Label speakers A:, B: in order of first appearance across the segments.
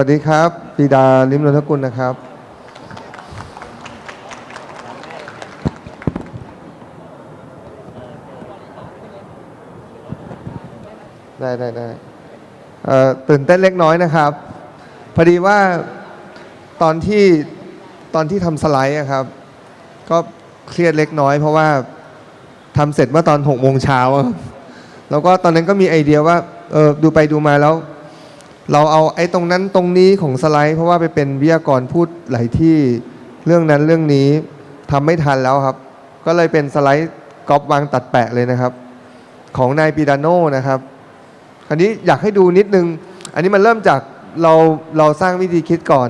A: วัสดีครับปีดาลิมรนทกุลนะครับ ได้ได้ได้ตื่นเต้นเล็กน้อยนะครับ พอดีว่าตอนที่ตอนที่ทำสไลด์อะครับ ก็เครียดเล็กน้อย เพราะว่าทำเสร็จเมื่อตอน6โมงเช้าแล้วก็ตอนนั้นก็มีไอเดียว่าเออดูไปดูมาแล้ว เราเอาไอ้ตรงนั้นตรงนี้ของสไลด์ เพราะว่าไปเป็นวิทยากรพูดหลายที่เรื่องนั้นเรื่องนี้ทำไม่ทันแล้วครับ ก็เลยเป็นสไลด์ก๊อปวางตัดแปะเลยนะครับ ของนายปิดาโนนะครับคราวนี้อยากให้ดูนิดนึง อันนี้มันเริ่มจากเราเราสร้างวิธีคิดก่อน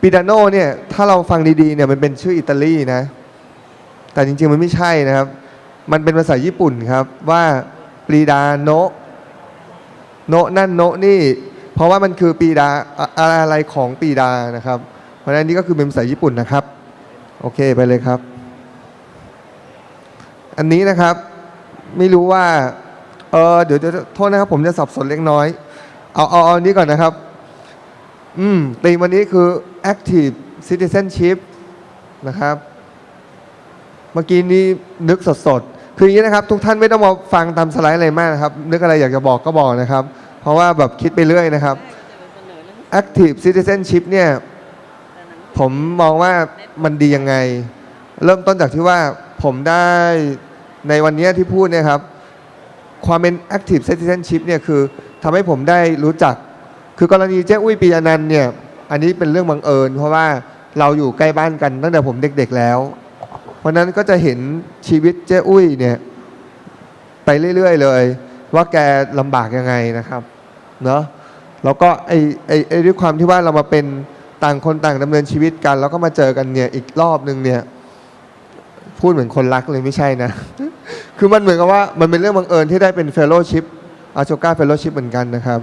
A: ปิดาโนเนี่ยถ้าเราฟังดีๆเนี่ยมันเป็นชื่ออิตาลีนะ แต่จริงๆมันไม่ใช่นะครับ มันเป็นภาษาญี่ปุ่นครับว่าปรีดาโนโนนั่นโนนี่ เพราะว่ามันคือปีดาอะไรของปีดานะครับ เพราะฉะนั้นนี่ก็คือเป็นภาษาญี่ปุ่นนะครับ โอเคไปเลยครับ อันนี้นะครับไม่รู้ว่าเออเดี๋ยวเดี๋ยวโทษนะครับ ผมจะสับสนเล็กน้อย เอาเอาเอาอันนี้ก่อนนะครับ อืมตีมวันนี้คือ active citizenship นะครับ เมื่อกี้นี้นึกสดๆ คืออย่างนี้นะครับ ทุกท่านไม่ต้องมาฟังตามสไลด์อะไรมากนะครับ นึกอะไรอยากจะบอกก็บอกนะครับ เพราะว่าแบบคิดไปเรื่อยนะครับ active citizenship เนี่ยผมมองว่ามันดียังไง เริ่มต้นจากที่ว่าผมได้ในวันนี้ที่พูดเนี่ยครับความเป็น active citizenship เนี่ยคือทำให้ผมได้รู้จัก คือกรณีเจ้อุ้ยปีอนันต์เนี่ยอันนี้เป็นเรื่องบังเอิญ เพราะว่าเราอยู่ใกล้บ้านกันตั้งแต่ผมเด็กๆแล้ว เพราะฉะนั้นก็จะเห็นชีวิตเจ้อุ้ยเนี่ยไปเรื่อยๆเลย ว่าแกลำบากยังไงนะครับ เนาะแล้วก็ไอ้ไอ้ไอ้ด้วยความที่ว่าเรามาเป็นต่างคนต่างดำเนินชีวิตกัน แล้วก็มาเจอกันเนี่ยอีกรอบนึงเนี่ยพูดเหมือนคนรักเลยไม่ใช่นะ คือมันเหมือนกับว่ามันเป็นเรื่องบังเอิญที่ได้เป็น fellowship อาโชกา fellowship เหมือนกันนะครับ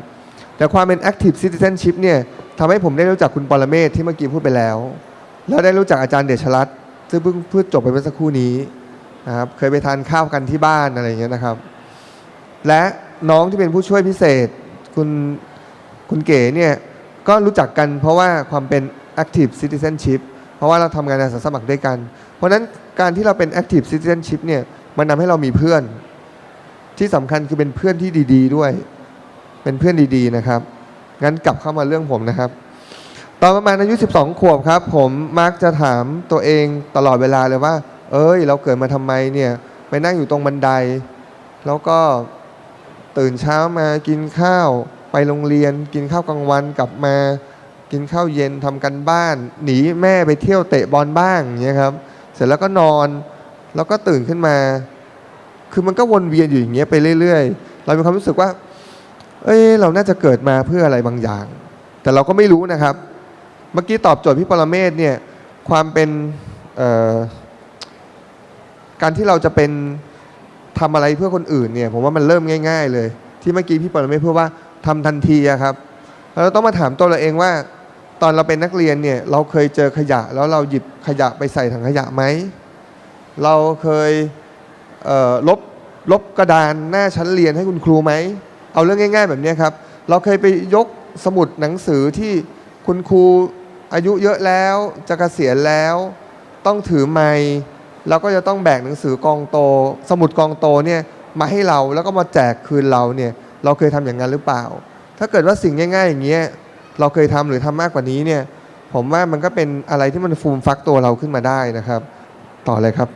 A: แต่ความเป็น active citizenship เนี่ยทำให้ผมได้รู้จักคุณปรเมศที่เมื่อกี้พูดไปแล้ว แล้วได้รู้จักอาจารย์เดชรัตน์ซึ่งเพิ่งพูดจบไปเมื่อสักครู่นี้นะครับเคยไปทานข้าวกันที่บ้านอะไรอย่างเงี้ยนะครับ และน้องที่เป็นผู้ช่วยพิเศษ คุณคุณเก๋เนี่ยก็รู้จักกันเพราะว่าความเป็น active citizenship เพราะว่าเราทำงานอาสาสมัครด้วยกัน เพราะนั้นการที่เราเป็น active citizenship เนี่ยมันทำให้เรามีเพื่อน ที่สำคัญคือเป็นเพื่อนที่ดี ๆด้วย เป็นเพื่อนดีๆนะครับ งั้นกลับเข้ามาเรื่องผมนะครับ ตอนประมาณอายุ 12 ขวบครับ ผมมักจะถามตัวเองตลอดเวลาเลยว่า เอ้ย เราเกิดมาทำไมเนี่ยไปนั่งอยู่ตรงบันได แล้วก็ ตื่นเช้ามากินข้าว ไปโรงเรียน กินข้าวกลางวันกลับมา กินข้าวเย็นทำกันบ้าน หนีแม่ไปเที่ยวเตะบอลบ้างอย่างเงี้ยครับ เสร็จแล้วก็นอนแล้วก็ตื่นขึ้นมา คือมันก็วนเวียนอยู่อย่างเงี้ยไปเรื่อยๆ เรามีความรู้สึกว่า เอ้ยเราน่าจะเกิดมาเพื่ออะไรบางอย่าง แต่เราก็ไม่รู้นะครับ เมื่อกี้ตอบโจทย์พี่ปรเมศเนี่ยความเป็นการที่เราจะเป็น ทำอะไรเพื่อคนอื่นเนี่ยผมว่ามันเริ่มง่าย ๆ เลย ที่เมื่อกี้พี่ปรเมศพูดว่าทำทันทีครับแล้วเราต้องมาถามตัวเราเองว่า ตอนเราเป็นนักเรียนเนี่ยเราเคยเจอขยะ แล้วเราหยิบขยะไปใส่ถังขยะไหมเราเคยเลบลบกระดานหน้าชั้นเรียนให้คุณครูไหมเอาเรื่องง่าย ๆ แบบนี้ครับ เราเคยไปยกสมุดหนังสือที่คุณครูอายุเยอะแล้วจะเกษียณแล้ว ต้องถือไม้ แล้วก็จะต้องแบกหนังสือกองโต สมุดกองโตเนี่ยมาให้เราแล้วก็มาแจกคืนเราเนี่ยเราเคยทำอย่างนั้นหรือเปล่า ถ้าเกิดว่าสิ่งง่ายๆอย่างเงี้ยเราเคยทำหรือทำมากกว่านี้เนี่ยผมว่ามันก็เป็นอะไรที่มันฟูมฟักตัวเราขึ้นมาได้นะครับ ต่อเลยครับ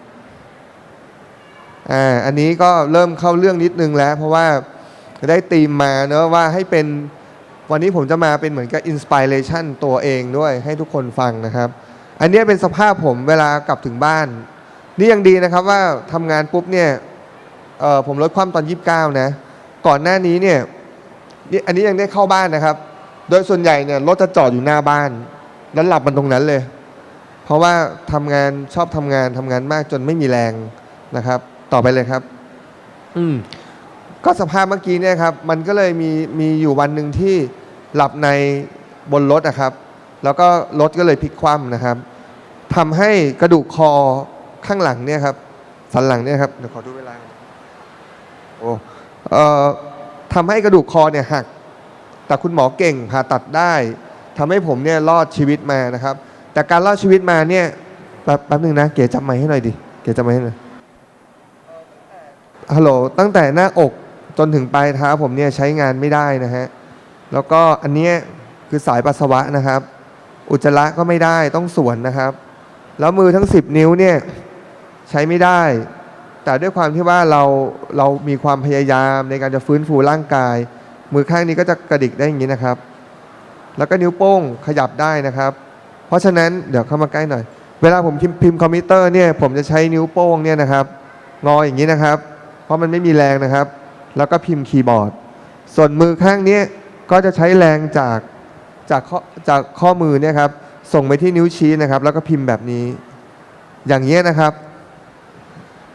A: อ่าอันนี้ก็เริ่มเข้าเรื่องนิดนึงแล้ว เพราะว่าได้ตีมมาเนอะว่าให้เป็นวันนี้ผมจะมาเป็นเหมือนกับอินสปิเรชันตัวเองด้วยให้ทุกคนฟังนะครับ อันนี้เป็นสภาพผมเวลากลับถึงบ้าน นี่ยังดีนะครับว่าทำงานปุ๊บเนี่ยเอ่อผมลดความตอน29นะ ก่อนหน้านี้เนี่ยนี่อันนี้ยังได้เข้าบ้านนะครับ โดยส่วนใหญ่เนี่ยรถจะจอดอยู่หน้าบ้าน แล้วหลับมันตรงนั้นเลย เพราะว่าทำงานชอบทำงานทำงานมากจนไม่มีแรงนะครับ ต่อไปเลยครับ อืมก็สภาพเมื่อกี้เนี่ยครับ มันก็เลยมีมีอยู่วันหนึ่งที่หลับในบนรถนะครับ แล้วก็รถก็เลยพลิกคว่ำนะครับทำให้กระดูกคอ ข้างหลังเนี่ยครับสันหลังเนี่ยครับเดี๋ยวขอดูเวลาโอ้เอ่อทำให้กระดูกคอเนี่ยหัก แต่คุณหมอเก่งผ่าตัดได้ทำให้ผมเนี่ยรอดชีวิตมานะครับ แต่การรอดชีวิตมาเนี่ยแป๊บหนึงนะ เก๋จำไมค์ให้หน่อยดิเก๋จำไมค์ให้หน่อยฮัลโหลตั้งแต่หน้าอกจนถึงปลายเท้าผมเนี่ยใช้งานไม่ได้นะฮะแล้วก็อันเนี้ยคือสายปัสสาวะนะครับ อุจจาระก็ไม่ได้ต้องสวนนะครับ แล้วมือทั้ง 10 นิ้วเนี่ย ใช้ไม่ได้ แต่ด้วยความที่ว่าเราเรามีความพยายามในการจะฟื้นฟูร่างกาย มือข้างนี้ก็จะกระดิกได้อย่างนี้นะครับ แล้วก็นิ้วโป้งขยับได้นะครับ เพราะฉะนั้นเดี๋ยวเข้ามาใกล้หน่อย เวลาผมพิมพ์พมพ์คอมพิวเตอร์เนี่ยผมจะใช้นิ้วโป้งเนี่ยนะครับงออย่างนี้นะครับ เพราะมันไม่มีแรงนะครับ แล้วก็พิมพ์คีย์บอร์ด ส่วนมือข้างนี้ก็จะใช้แรงจากจากข้อจากข้อมือเนี่ยครับส่งไปที่นิ้วชี้นะครับ แล้วก็พิมพ์แบบนี้ อย่างเงี้ยนะครับ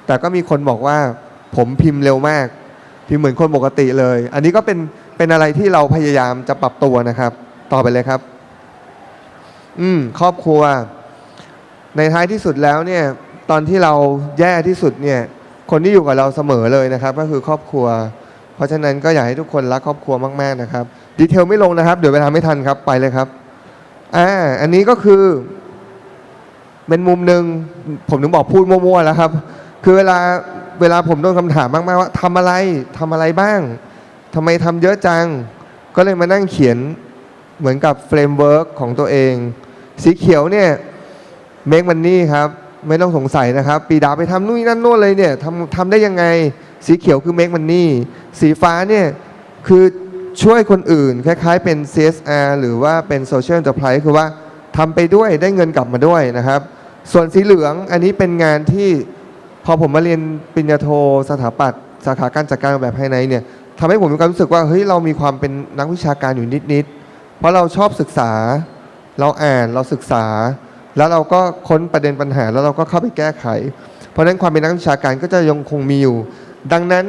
A: แต่ก็มีคนบอกว่าผมพิมพ์เร็วมาก พิมพ์เหมือนคนปกติเลย อันนี้ก็เป็นเป็นอะไรที่เราพยายามจะปรับตัวนะครับ ต่อไปเลยครับ อืม ครอบครัว ในท้ายที่สุดแล้วเนี่ย ตอนที่เราแย่ที่สุดเนี่ย คนที่อยู่กับเราเสมอเลยนะครับ ก็คือครอบครัว เพราะฉะนั้นก็อยากให้ทุกคนรักครอบครัวมาก ๆนะครับ ดีเทลไม่ลงนะครับ เดี๋ยวเวลาไม่ทันครับไปเลยครับอ่าอันนี้ก็คือ เป็นมุมหนึ่งผมถึงบอกพูดมั่วๆแล้วครับ คือเวลาเวลาผมโดนคำถามมากๆว่าทำอะไรทำอะไรบ้างทำไมทำเยอะจัง ก็เลยมานั่งเขียนเหมือนกับเฟรมเวิร์กของตัวเอง สีเขียวเนี่ยเม k มันนี่ครับ ไม่ต้องสงสัยนะครับ ปีดาไปทำนู่นนั่นโน่นเลยเนี่ยทำทำได้ยังไง สีเขียวคือเม k มันนี่สีฟ้าเนี่ยคือช่วยคนอื่น คล้ายๆเป็น CSR หรือว่าเป็น Social Enterprise คือว่าทำไปด้วยได้เงินกลับมาด้วยนะครับ ส่วนสีเหลืองอันนี้เป็นงานที่ พอผมมาเรียนปริญญาโทสถาปัตย์สาขาการจัดการแบบภายในเนี่ยทำให้ผมมีความรู้สึกว่าเฮ้ยเรามีความเป็นนักวิชาการอยู่นิดๆเพราะเราชอบศึกษา เราอ่านเราศึกษา แล้วเราก็ค้นประเด็นปัญหาแล้วเราก็เข้าไปแก้ไข เพราะฉะนั้นความเป็นนักวิชาการก็จะยังคงมีอยู่ ดังนั้น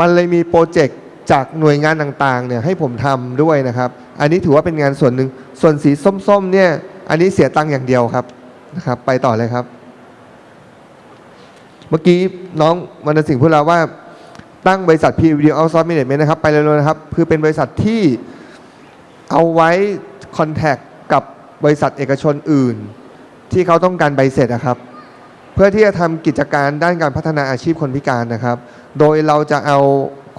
A: มันเลยมีโปรเจกต์จากหน่วยงานต่างๆเนี่ยให้ผมทำด้วยนะครับ อันนี้ถือว่าเป็นงานส่วนหนึ่งส่วนสีส้มๆเนี่ยอันนี้เสียตังค์อย่างเดียวครับนะครับ ไปต่อเลยครับ เมื่อกี้น้องวรรณสิงห์พูดแล้วว่าตั้งบริษัท P Video Outsource Management นะครับไปเร็วๆนะครับ คือเป็นบริษัทที่เอาไว้คอนแทคกับบริษัทเอกชนอื่น ที่เขาต้องการใบเสร็จนะครับ เพื่อที่จะทำกิจการด้านการพัฒนาอาชีพคนพิการนะครับ โดยเราจะเอา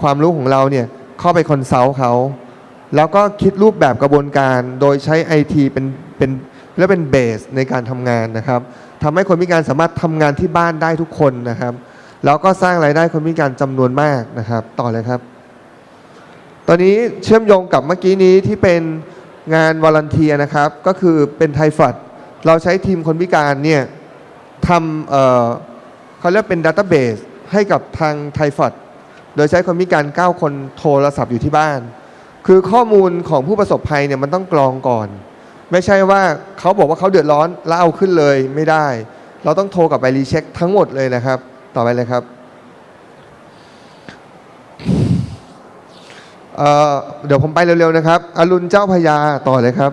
A: ความรู้ของเราเนี่ยเข้าไปคอนซัลท์เขาแล้วก็คิดรูปแบบกระบวนการโดยใช้ IT เป็นเป็นและเป็นเบสในการทำงานนะครับ ทำให้คนพิการสามารถทำงานที่บ้านได้ทุกคนนะครับ แล้วก็สร้างรายได้คนพิการจำนวนมากนะครับ ต่อเลยครับ ตอนนี้เชื่อมโยงกับเมื่อกี้นี้ที่เป็นงานวอลันเทียนะครับ ก็คือเป็นไทฟัดเราใช้ทีมคนพิการเนี่ยทำเเขาเรียกเป็นดัตเตอร์เบสให้กับทางไทฟัดโดยใช้คนพิการ 9 คนโทรศัพท์อยู่ที่บ้าน คือข้อมูลของผู้ประสบภัยเนี่ยมันต้องกรองก่อน ไม่ใช่ว่าเขาบอกว่าเขาเดือดร้อนแล้วเอาขึ้นเลยไม่ได้ เราต้องโทรกลับไปรีเช็คทั้งหมดเลยนะครับ ต่อไปเลยครับเเดี๋ยวผมไปเร็วๆนะครับ อรุณเจ้าพญาต่อเลยครับ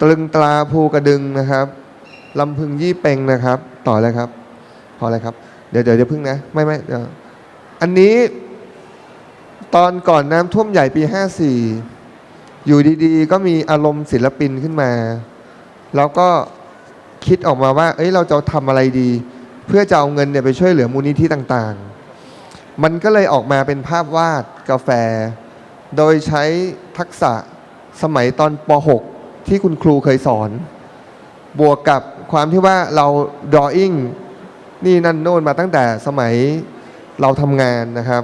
A: ตรึงตราภูกระดึงนะครับลำพึงยี่เปงนะครับ ต่อเลยครับ พอเลยครับ เดี๋ยวเดี๋ยวเดี๋ยวพึ่งนะ ไม่ไม่เดี๋ยวอันนี้ตอนก่อนน้ำท่วมใหญ่ปี 54 อยู่ดีๆ ก็มีอารมณ์ศิลปินขึ้นมา แล้วก็คิดออกมาว่า เอ้ยเราจะทำอะไรดี เพื่อจะเอาเงินเนี่ยไปช่วยเหลือมูลนิธิต่างๆ มันก็เลยออกมาเป็นภาพวาดกาแฟ โดยใช้ทักษะสมัยตอนป .6 ที่คุณครูเคยสอน บวกกับความที่ว่าเรา drawing นี่นั่นโน่นมาตั้งแต่สมัยเราทำงานนะครับ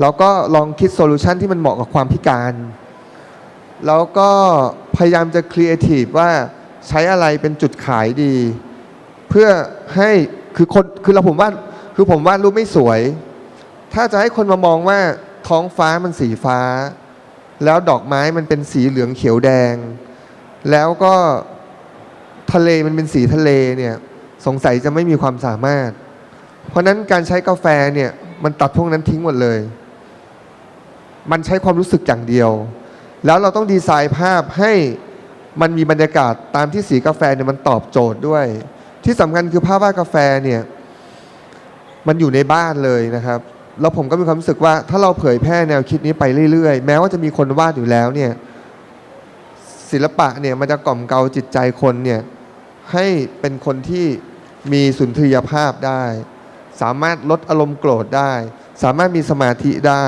A: แล้วก็ลองคิดโซลูชันที่มันเหมาะกับความพิการ แล้วก็พยายามจะครีเอทีฟว่าใช้อะไรเป็นจุดขายดี เพื่อให้คือคนคือเราผมว่าคือผมวาดรูปไม่สวย ถ้าจะให้คนมามองว่าท้องฟ้ามันสีฟ้า แล้วดอกไม้มันเป็นสีเหลืองเขียวแดง แล้วก็ทะเลมันเป็นสีทะเลเนี่ยสงสัยจะไม่มีความสามารถ เพราะฉะนั้นการใช้กาแฟเนี่ยมันตัดพวกนั้นทิ้งหมดเลย มันใช้ความรู้สึกอย่างเดียว แล้วเราต้องดีไซน์ภาพให้มันมีบรรยากาศตามที่สีกาแฟเนี่ยมันตอบโจทย์ด้วย ที่สำคัญคือภาพวาดกาแฟเนี่ยมันอยู่ในบ้านเลยนะครับ แล้วผมก็มีความรู้สึกว่าถ้าเราเผยแพร่แนวคิดนี้ไปเรื่อยๆ แม้ว่าจะมีคนวาดอยู่แล้วเนี่ยศิลปะเนี่ยมันจะกล่อมเกลาจิตใจคนเนี่ยให้เป็นคนที่มีสุนทรียภาพได้ สามารถลดอารมณ์โกรธได้ สามารถมีสมาธิได้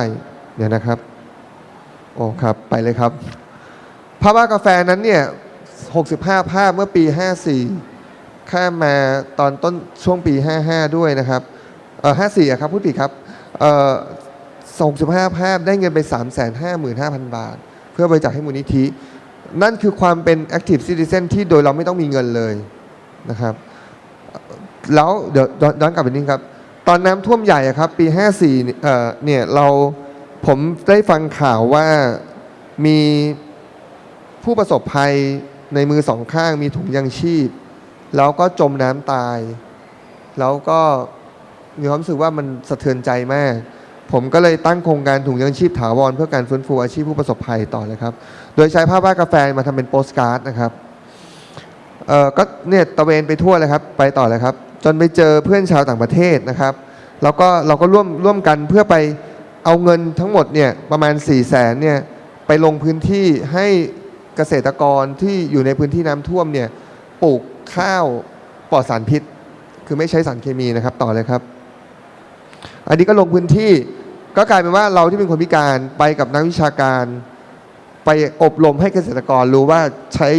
A: เนี่ยนะครับ โอ้ครับ ไปเลยครับ ภาพวาดกาแฟนั้นเนี่ย 65 ภาพเมื่อปี 54 ข้ามมาตอนต้นช่วงปี 55 ด้วยนะครับ เออ54อะครับพูดผิดครับ เออ65 ภาพได้เงินไป 355,000 บาท เพื่อบริจาคให้มูลนิธิ นั่นคือความเป็น Active Citizen ที่โดยเราไม่ต้องมีเงินเลยนะครับ แล้วเดี๋ยวย้อนย้อนกลับไปนิดครับ ตอนน้ำท่วมใหญ่ครับ ปี 54 เนี่ยเรา ผมได้ฟังข่าวว่ามีผู้ประสบภัยในมือสองข้างมีถุงยังชีพ แล้วก็จมน้ำตาย แล้วก็มีความรู้สึกว่ามันสะเทือนใจมาก ผมก็เลยตั้งโครงการถุงยังชีพถาวรเพื่อการฟื้นฟูอาชีพผู้ประสบภัยต่อเลยครับ โดยใช้ภาพวาดกาแฟมาทำเป็นโปสการ์ดนะครับเออก็เนี่ยตะเวนไปทั่วเลยครับ ไปต่อเลยครับ จนไปเจอเพื่อนชาวต่างประเทศนะครับ แล้วก็เราก็ร่วมร่วมกันเพื่อไป เอาเงินทั้งหมดเนี่ยประมาณ4ี่แสนเนี่ยไปลงพื้นที่ให้เกษตรกรที่อยู่ในพื้นที่น้ำท่วมเนี่ยปลูกข้าวปลอดสารพิษ คือไม่ใช้สารเคมีนะครับต่อเลยครับ อันนี้ก็ลงพื้นที่ก็กลายเป็นว่าเราที่เป็นคนพิการไปกับนักวิชาการ ไปอบรมให้เกษตรกรรู้ว่าใช้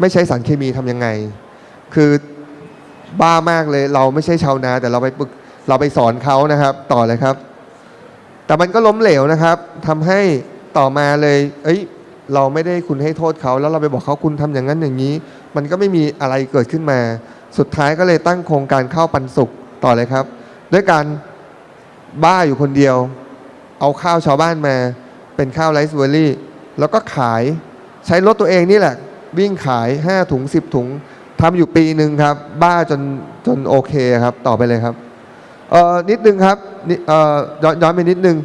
A: ไม่ใช้สารเคมีทำยังไง คือบ้ามากเลยเราไม่ใช่ชาวนาแต่เราไปปึกเราไปสอนเขานะครับ ต่อเลยครับ แต่มันก็ล้มเหลวนะครับทำให้ต่อมาเลย เอ้ย เราไม่ได้คุณให้โทษเขาแล้วเราไปบอกเขาคุณทำอย่างนั้นอย่างนี้ มันก็ไม่มีอะไรเกิดขึ้นมา สุดท้ายก็เลยตั้งโครงการข้าวปันสุกต่อเลยครับ ด้วยการบ้าอยู่คนเดียว เอาข้าวชาวบ้านมา เป็นข้าวไรซ์เบอร์รี่ แล้วก็ขายใช้รถตัวเองนี่แหละ วิ่งขาย 5 ถุง 10 ถุงทำอยู่ปีหนึ่งครับ บ้าจนจนโอเคครับ ต่อไปเลยครับ เอ่อนิดนึงครับนิเอ่อย้อนย้อนไปนิดนึง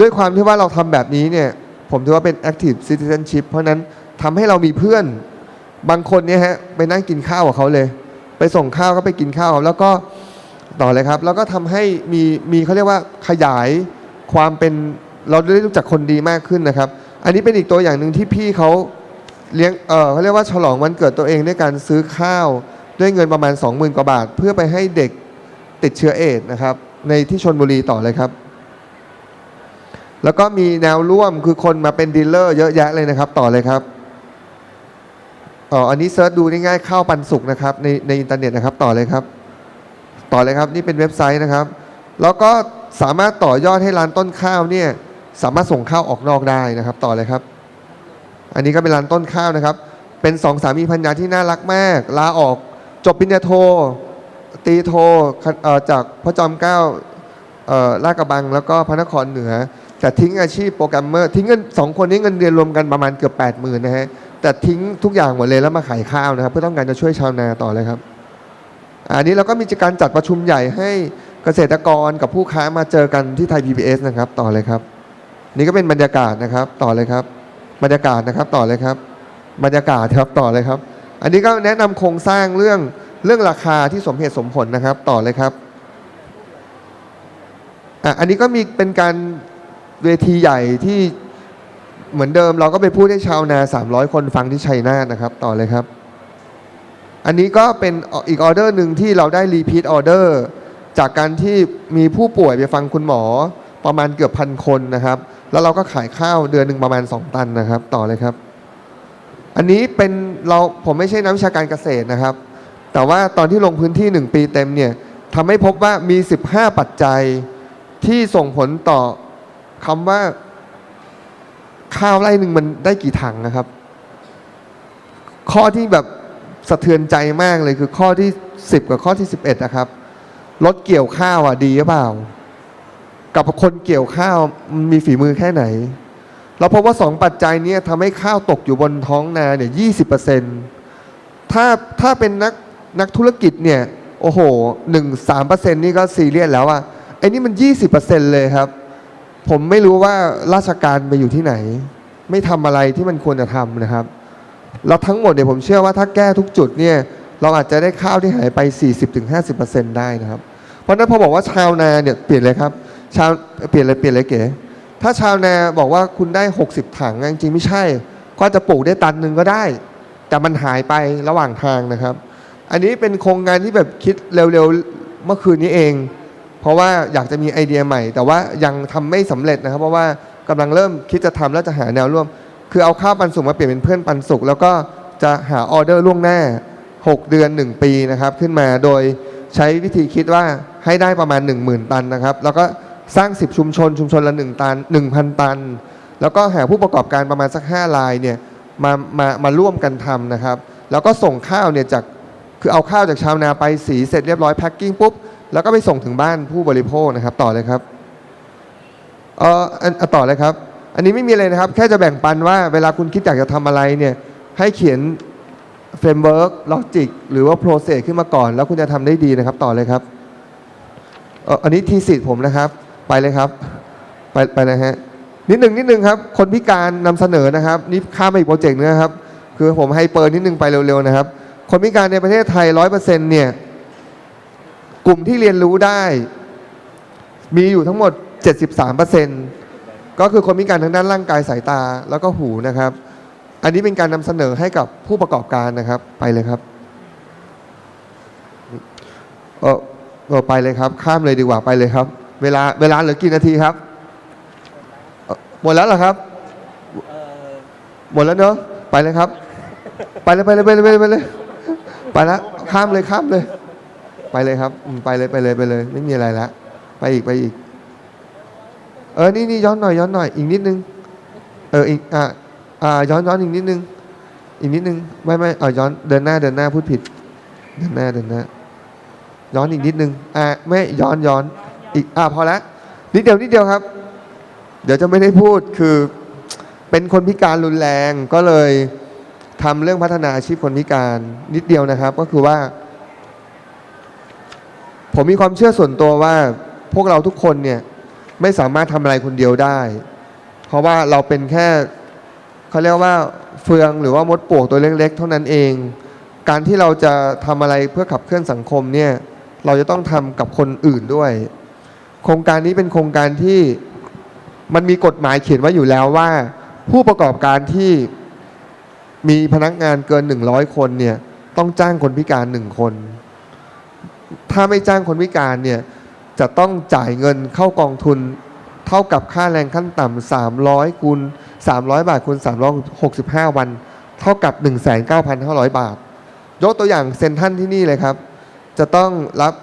A: ด้วยความที่ว่าเราทำแบบนี้เนี่ย ผมถือว่าเป็น active citizenship เพราะฉะนั้นทำให้เรามีเพื่อนบางคนเนี่ยฮะไปนั่งกินข้าวกับเขาเลย ไปส่งข้าวก็ไปกินข้าวแล้วก็ต่อเลยครับ แล้วก็ทำให้มีมีเขาเรียกว่าขยายความเป็นเราได้รู้จักคนดีมากขึ้นนะครับ อันนี้เป็นอีกตัวอย่างหนึ่งที่พี่เขาเลี้ยงเออเขาเรียกว่าฉลองวันเกิดตัวเองด้วยการซื้อข้าว ด้วยเงินประมาณ 20,000กว่าบาท เพื่อไปให้เด็ก ติดเชื้อเอดส์นะครับ ในที่ชนบุรีต่อเลยครับ แล้วก็มีแนวร่วมคือคนมาเป็นดีลเลอร์เยอะแยะเลยนะครับ ต่อเลยครับอ๋ออันนี้เซิร์ชดูง่ายๆข้าวปันสุกนะครับในในอินเทอร์เน็ตนะครับ ต่อเลยครับ ต่อเลยครับนี่เป็นเว็บไซต์นะครับ แล้วก็สามารถต่อยอดให้ร้านต้นข้าวเนี่ยสามารถส่งข้าวออกนอกได้นะครับ ต่อเลยครับ อันนี้ก็เป็นร้านต้นข้าวนะครับ เป็นสองสามีพัญญาที่น่ารักมากลาออกจบปริญญาโท ตีโทจากพระจอมเกล้าลาดกระบังแล้วก็พระนครเหนือ แต่ทิ้งอาชีพโปรแกรมเมอร์ ทิ้งเงินสองคนนี้เงินเดือนรวมกันประมาณเกือบ8 0 0 0 0นนะฮะแต่ทิ้งทุกอย่างหมดเลยแล้วมาขายข้าวนะครับ เพื่อต้องการจะช่วยชาวนาต่อเลยครับ อันนี้เราก็มีการจัดประชุมใหญ่ให้เกษตรกรกับผู้ค้ามาเจอกันที่ไทย PBS นะครับ ต่อเลยครับ นี่ก็เป็นบรรยากาศนะครับต่อเลยครับ บรรยากาศนะครับต่อเลยครับ บรรยากาศครับต่อเลยครับ อันนี้ก็แนะนำโครงสร้างเรื่อง เรื่องราคาที่สมเหตุสมผลนะครับ ต่อเลยครับอะอันนี้ก็มีเป็นการเวทีใหญ่ที่เหมือนเดิมเราก็ไปพูดให้ชาวนา 300 คนฟังที่ชัยนาทนะครับ ต่อเลยครับ อันนี้ก็เป็นอีกออเดอร์หนึ่งที่เราได้รีพีทออเดอร์จากการที่มีผู้ป่วยไปฟังคุณหมอประมาณเกือบพันคนนะครับ แล้วเราก็ขายข้าวเดือนหนึ่งประมาณ 2 ตันนะครับ ต่อเลยครับ อันนี้เป็นเราผมไม่ใช่นักวิชาการเกษตรนะครับ แต่ว่าตอนที่ลงพื้นที่ 1 ปีเต็มเนี่ยทำให้พบว่ามี 15 ปัจจัยที่ส่งผลต่อคำว่า ข้าวไร่หนึ่งมันได้กี่ถังนะครับ ข้อที่แบบสะเทือนใจมากเลยคือข้อที่ 10 กับข้อที่ 11นะครับรถเกี่ยวข้าวอะดีหรือเปล่า กับคนเกี่ยวข้าวมันมีฝีมือแค่ไหน เราพบว่าสองปัจจัยนี้ทำให้ข้าวตกอยู่บนท้องนาเนี่ยยี่สิบเปอร์เซ็นต์ถ้าถ้าเป็นนัก นักธุรกิจเนี่ย โอ้โหหนึ่งสามเปอร์เซ็นต์นี่ก็ซีเรียสแล้วอะไอ้นี่มันยี่สิบเปอร์เซ็นต์เลยครับ ผมไม่รู้ว่าราชการไปอยู่ที่ไหน ไม่ทำอะไรที่มันควรจะทำนะครับ แล้วทั้งหมดเนี่ยผมเชื่อว่าถ้าแก้ทุกจุดเนี่ย เราอาจจะได้ข้าวที่หายไป 40-50%ได้นะครับ เพราะฉะนั้นพอบอกว่าชาวนาเนี่ยเปลี่ยนเลยครับชาวเปลี่ยนเลยเปลี่ยนเลยเก๋ถ้าชาวนาบอกว่าคุณได้ 60 ถังจริงๆไม่ใช่ ก็จะปลูกได้ตันหนึ่งก็ได้ แต่มันหายไประหว่างทางนะครับ อันนี้เป็นโครงงานที่แบบคิดเร็วๆเมื่อคืนนี้เอง เพราะว่าอยากจะมีไอเดียใหม่ แต่ว่ายังทำไม่สำเร็จนะครับ เพราะว่ากำลังเริ่มคิดจะทำแล้วจะหาแนวร่วม คือเอาข้าวปันสุกมาเปลี่ยนเป็นเพื่อนปันสุกแล้วก็จะหาออเดอร์ล่วงหน้า 6 เดือน 1 ปีนะครับขึ้นมาโดยใช้วิธีคิดว่าให้ได้ประมาณ 10,000 ตันนะครับ แล้วก็สร้าง 10 ชุมชน ชุมชนละ1ตัน 1,000 ตัน แล้วก็หาผู้ประกอบการประมาณสัก 5 รายเนี่ยมามามาร่วมกันทำนะครับ แล้วก็ส่งข้าวเนี่ยจาก คือเอาข้าวจากชาวนาไปสีเสร็จเรียบร้อยแพ็คกิ้งปุ๊บแล้วก็ไปส่งถึงบ้านผู้บริโภคนะครับ ต่อเลยครับเอออันต่อเลยครับ อันนี้ไม่มีอะไรนะครับ แค่จะแบ่งปันว่าเวลาคุณคิดอยากจะทำอะไรเนี่ยให้เขียนเฟรมเวิร์กลอจิกหรือว่าโปรเซสขึ้นมาก่อน แล้วคุณจะทำได้ดีนะครับ ต่อเลยครับเอ่ออันนี้ทีสิทธิ์ผมนะครับ ไปเลยครับ ไปไปเลยฮะนิดหนึ่งนิดหนึ่งครับ คนพิการนำเสนอนะครับ นี่ข้ามไปอีกโปรเจกต์นึงนะครับ คือผมให้เปิดนิดหนึงไปเร็วๆนะครับ คนพิการในประเทศไทยร้อยเปอร์เซ็นต์เนี่ย กลุ่มที่เรียนรู้ได้ มีอยู่ทั้งหมด 73%ก็คือคนพิการทางด้านร่างกายสายตาแล้วก็หูนะครับ อันนี้เป็นการนำเสนอให้กับผู้ประกอบการนะครับ ไปเลยครับเออเออไปเลยครับ ข้ามเลยดีกว่าไปเลยครับ เวลาเวลาเหลือกี่นาทีครับเอ่อหมดแล้วเหรอครับหมดแล้วเนอะไปเลยครับ ไปเลยไปเลยไปเลยไปเลย ไปลยไปแล้วข้ามเลยข้ามเลย ไปเลยครับไปเลยไปเลยไปเลย ไม่มีอะไรละไปอีกไปอีก เออนี่นี่ย้อนหน่อยย้อนหน่อยอีกนิดนึง เอออีกอ่าอ่าย้อนย้อนอีกนิดนึง อีกนิดนึงไม่ไม่เอาย้อนเดินหน้าเดินหน้าพูดผิด เดินหน้าเดินหน้าย้อนอีกนิดนึงอ่าไม่ย้อนย้อนอีกอ่าพอละนิดเดียวนิดเดียวครับ เดี๋ยวจะไม่ได้พูดคือเป็นคนพิการรุนแรงก็เลย ทำเรื่องพัฒนาอาชีพคนพิการนิดเดียวนะครับ ก็คือว่า ผมมีความเชื่อส่วนตัวว่าพวกเราทุกคนเนี่ยไม่สามารถทำอะไรคนเดียวได้ เพราะว่าเราเป็นแค่เขาเรียกว่าเฟืองหรือว่ามดปลวกตัวเล็ก ๆ เท่านั้นเอง การที่เราจะทำอะไรเพื่อขับเคลื่อนสังคมเนี่ยเราจะต้องทำกับคนอื่นด้วย โครงการนี้เป็นโครงการที่มันมีกฎหมายเขียนไว้อยู่แล้วว่า ผู้ประกอบการที่ มีพนักงานเกิน100คนเนี่ยต้องจ้างคนพิการหนึ่งคน ถ้าไม่จ้างคนพิการเนี่ยจะต้องจ่ายเงินเข้ากองทุน เท่ากับค่าแรงขั้นต่ำ300คูณ300บาทคูณ365วัน เท่ากับ19,500บาท ยกตัวอย่างเซ็นทันที่นี่เลยครับ จะต้องรับ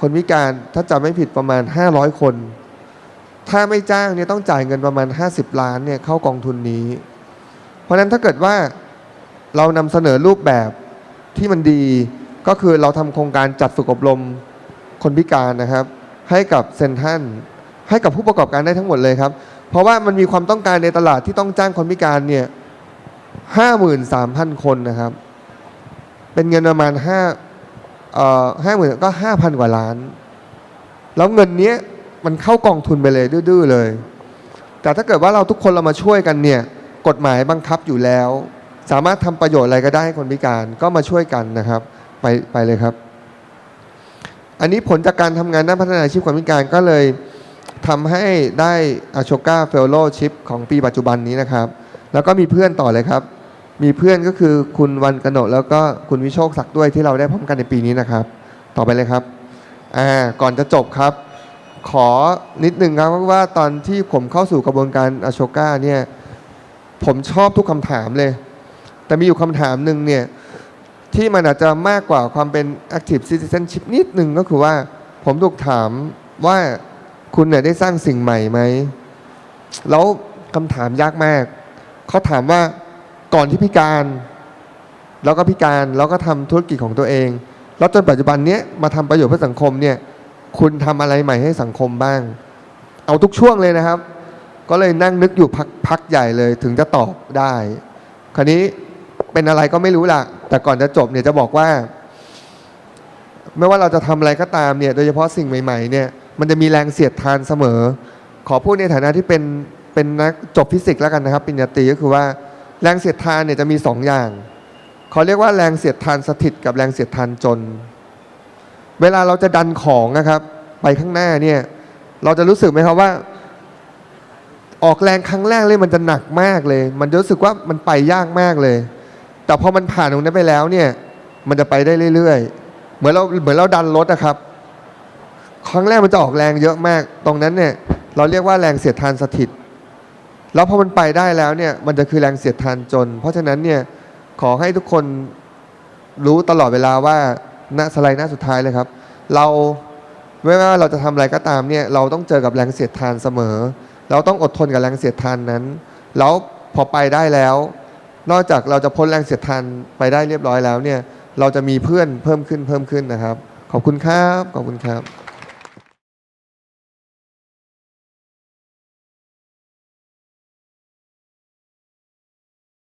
A: คนพิการถ้าจำไม่ผิดประมาณ500คน ถ้าไม่จ้างเนี่ยต้องจ่ายเงินประมาณ50ล้านเนี่ยเข้ากองทุนนี้ เพราะฉะนั้นถ้าเกิดว่าเรานำเสนอรูปแบบที่มันดีก็คือเราทำโครงการจัดฝึกอบรมคนพิการนะครับ ให้กับเซนทันให้กับผู้ประกอบการได้ทั้งหมดเลยครับ เพราะว่ามันมีความต้องการในตลาดที่ต้องจ้างคนพิการเนี่ยห้าหมื่นสามพันคนนะครับ เป็นเงินประมาณห้าเอ่อห้าหมื่นก็ห้าพันกว่าล้าน แล้วเงินเนี้ยมันเข้ากองทุนไปเลยดื้อๆเลย แต่ถ้าเกิดว่าเราทุกคนเรามาช่วยกันเนี่ย กฎหมายบังคับอยู่แล้ว สามารถทำประโยชน์อะไรก็ได้ให้คนพิการก็มาช่วยกันนะครับ ไปไปเลยครับ อันนี้ผลจากการทำงานด้านพัฒนาอาชีพคนพิการก็เลยทำให้ได้อโชกาเฟลโลชิพของปีปัจจุบันนี้นะครับ แล้วก็มีเพื่อนต่อเลยครับ มีเพื่อนก็คือคุณวันกนกแล้วก็คุณวิโชคศักดิ์ด้วยที่เราได้พร้อมกันในปีนี้นะครับ ต่อไปเลยครับอ่าก่อนจะจบครับ ขอนิดนึงครับว่าตอนที่ผมเข้าสู่กระบวนการอโชกาเนี่ย ผมชอบทุกคำถามเลย แต่มีอยู่คำถามหนึ่งเนี่ย ที่มันอาจจะมากกว่าความเป็น active citizenship นิดหนึ่งก็คือว่า ผมถูกถามว่าคุณเนี่ยได้สร้างสิ่งใหม่ไหม แล้วคำถามยากมาก เขาถามว่าก่อนที่พิการ แล้วก็พิการแล้วก็ทำธุรกิจของตัวเอง แล้วจนปัจจุบันเนี้ยมาทำประโยชน์เพื่อสังคมเนี่ย คุณทำอะไรใหม่ให้สังคมบ้าง เอาทุกช่วงเลยนะครับ ก็เลยนั่งนึกอยู่พักพักใหญ่เลยถึงจะตอบได้ คราวนี้เป็นอะไรก็ไม่รู้ล่ะ แต่ก่อนจะจบเนี่ยจะบอกว่า ไม่ว่าเราจะทำอะไรก็ตามเนี่ย โดยเฉพาะสิ่งใหม่ๆ เนี่ย มันจะมีแรงเสียดทานเสมอ ขอพูดในฐานะที่เป็นเป็นนักจบฟิสิกส์แล้วกันนะครับปริญญาตรีก็คือว่าแรงเสียดทานเนี่ยจะมีสองอย่างเขาเรียกว่าแรงเสียดทานสถิตกับแรงเสียดทานจน เวลาเราจะดันของนะครับ ไปข้างหน้าเนี่ย เราจะรู้สึกไหมครับว่า ออกแรงครั้งแรกเลยมันจะหนักมากเลย มันจะรู้สึกว่ามันไปยากมากเลย แต่พอมันผ่านตรงนั้นไปแล้วเนี่ย มันจะไปได้เรื่อยๆ เหมือนเราเหมือนเราดันรถนะครับ ครั้งแรกมันจะออกแรงเยอะมาก ตรงนั้นเนี่ย เราเรียกว่าแรงเสียดทานสถิต แล้วพอมันไปได้แล้วเนี่ย มันจะคือแรงเสียดทานจน เพราะฉะนั้นเนี่ยขอให้ทุกคนรู้ตลอดเวลาว่าณสไลด์หน้าสุดท้ายเลยครับ เราไม่ว่าเราจะทำอะไรก็ตามเนี่ย เราต้องเจอกับแรงเสียดทานเสมอ เราต้องอดทนกับแรงเสียดทานนั้น แล้วพอไปได้แล้ว นอกจากเราจะพ้นแรงเสียดทานไปได้เรียบร้อยแล้วเนี่ย เราจะมีเพื่อนเพิ่มขึ้นเพิ่มขึ้นนะครับ ขอบคุณครับ ขอบคุณครับ